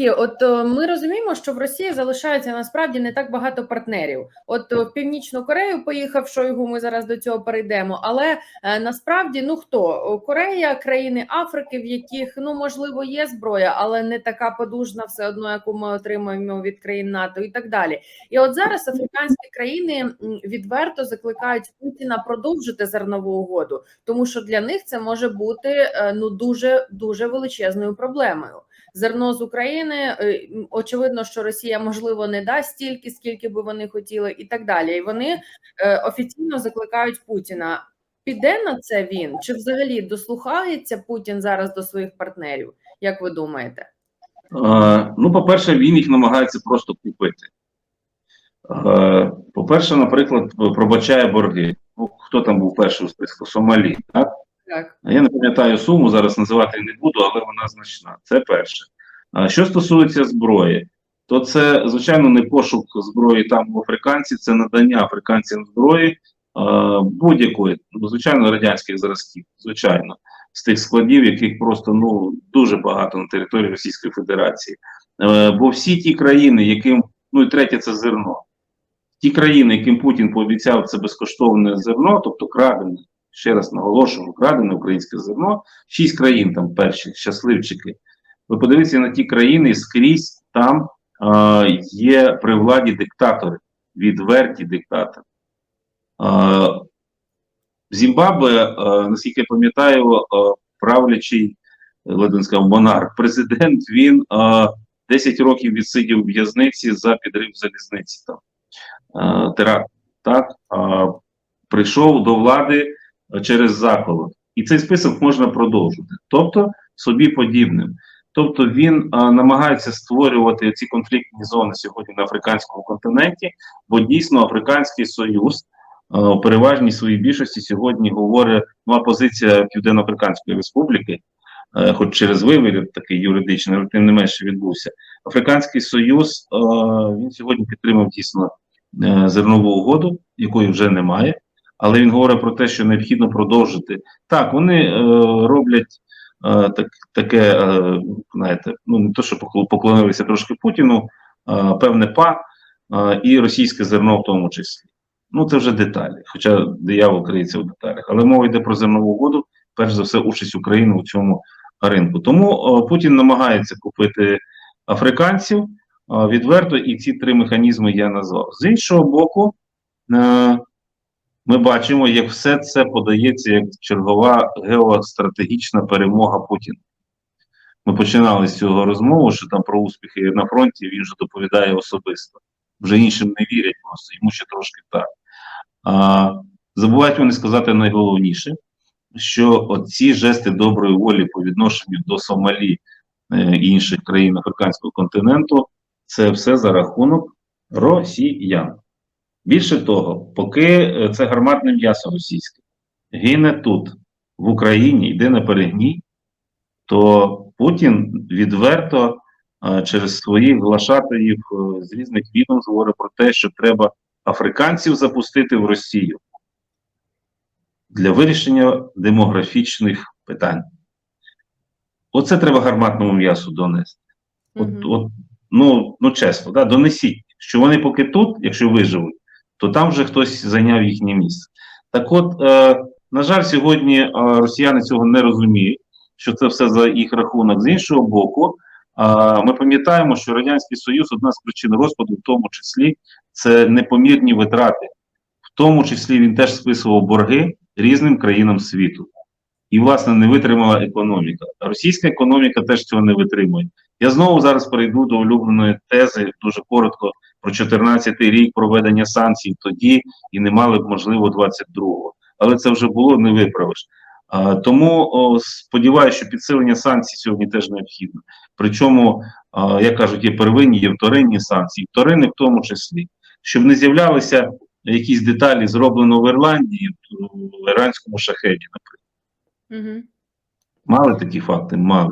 Сергій, от е, ми розуміємо, що в Росії залишається насправді не так багато партнерів. От е, в Північну Корею поїхав Шойгу. Ми зараз до цього перейдемо. Але е, насправді, ну хто Корея, країни Африки, в яких ну можливо є зброя, але не така подужна, все одно, яку ми отримуємо від країн НАТО, і так далі. І от зараз африканські країни відверто закликають Путіна продовжити зернову угоду, тому що для них це може бути ну дуже дуже величезною проблемою. Зерно з України е, очевидно, що Росія можливо не дасть стільки, скільки би вони хотіли, і так далі. І вони е, офіційно закликають Путіна. Піде на це він чи взагалі дослухається Путін зараз до своїх партнерів? Як ви думаєте? Е, Ну, по-перше, він їх намагається просто купити. Е, По-перше, наприклад, пробачає борги. Ну, хто там був перший списку? Сомалі, так? Так, Я не пам'ятаю суму, зараз називати не буду, але вона значна. Це перше. Що стосується зброї, то це, звичайно, не пошук зброї там в африканців, це надання африканцям зброї будь-якої, ну, звичайно, радянських зразків, звичайно, з тих складів, яких просто ну дуже багато на території Російської Федерації. Е, бо всі ті країни, яким, ну і третє, це зерно. Ті країни, яким Путін пообіцяв це безкоштовне зерно, тобто крадене, ще раз наголошую, крадене українське зерно, шість країн там перші, щасливчики. Ви подивіться на ті країни, скрізь там е, є при владі диктатори, відверті диктатори. Е, Зімбабве, е, наскільки я пам'ятаю, е, правлячий сказав, монарх, президент, він е, 10 років відсидів в в'язниці за підрив залізниці там. Е, теракт, так, е, прийшов до влади через заколот. І цей список можна продовжити. Тобто собі подібним. Тобто він а, намагається створювати ці конфліктні зони сьогодні на африканському континенті, бо дійсно Африканський Союз а, у переважній своїй більшості сьогодні говорить ну, позиція Південно-Африканської Республіки, е, хоч через вивір такий юридичний, але тим не менше відбувся. Африканський Союз а, він сьогодні підтримав дійсно е, зернову угоду, якої вже немає. Але він говорить про те, що необхідно продовжити. Так, вони е, роблять е, так, таке, е, знаєте, ну не то, що поклонилися трошки Путіну, е, певне па е, і російське зерно в тому числі. Ну, це вже деталі, хоча диявол криється в деталях. Але мова йде про зернову угоду, перш за все, участь України у цьому ринку. Тому е, Путін намагається купити африканців е, відверто, і ці три механізми я назвав. З іншого боку, е, ми бачимо, як все це подається як чергова геостратегічна перемога Путіна. Ми починали з цього розмову, що там про успіхи на фронті він вже доповідає особисто. Вже іншим не вірять просто, йому ще трошки так. А, забувають вони сказати найголовніше, що оці жести доброї волі по відношенню до Сомалі е, і інших країн африканського континенту, це все за рахунок росіян. Більше того, поки е, це гарматне м'ясо російське гине тут, в Україні, йде на перегній, то Путін відверто е, через своїх глашатаїв е, з різних відомств говорить про те, що треба африканців запустити в Росію для вирішення демографічних питань. Оце треба гарматному м'ясу донести. От, от, ну, ну чесно, да, донесіть, що вони поки тут, якщо виживуть, то там вже хтось зайняв їхнє місце. Так от, е, на жаль, сьогодні е, росіяни цього не розуміють, що це все за їх рахунок. З іншого боку, е, ми пам'ятаємо, що Радянський Союз одна з причин розпаду, в тому числі, це непомірні витрати. В тому числі він теж списував борги різним країнам світу. І, власне, не витримала економіка. Російська економіка теж цього не витримує. Я знову зараз перейду до улюбленої тези дуже коротко про 14-й рік проведення санкцій тоді і не мали б можливо 22-го. Але це вже було не виправиш. А, тому сподіваюся, що підсилення санкцій сьогодні теж необхідно. Причому, а, як кажуть, є первинні, є вторинні санкції, вторинні в тому числі, щоб не з'являлися якісь деталі, зроблено в Ірландії, в іранському шахеді, наприклад. Мгм. Мали такі факти? Мали.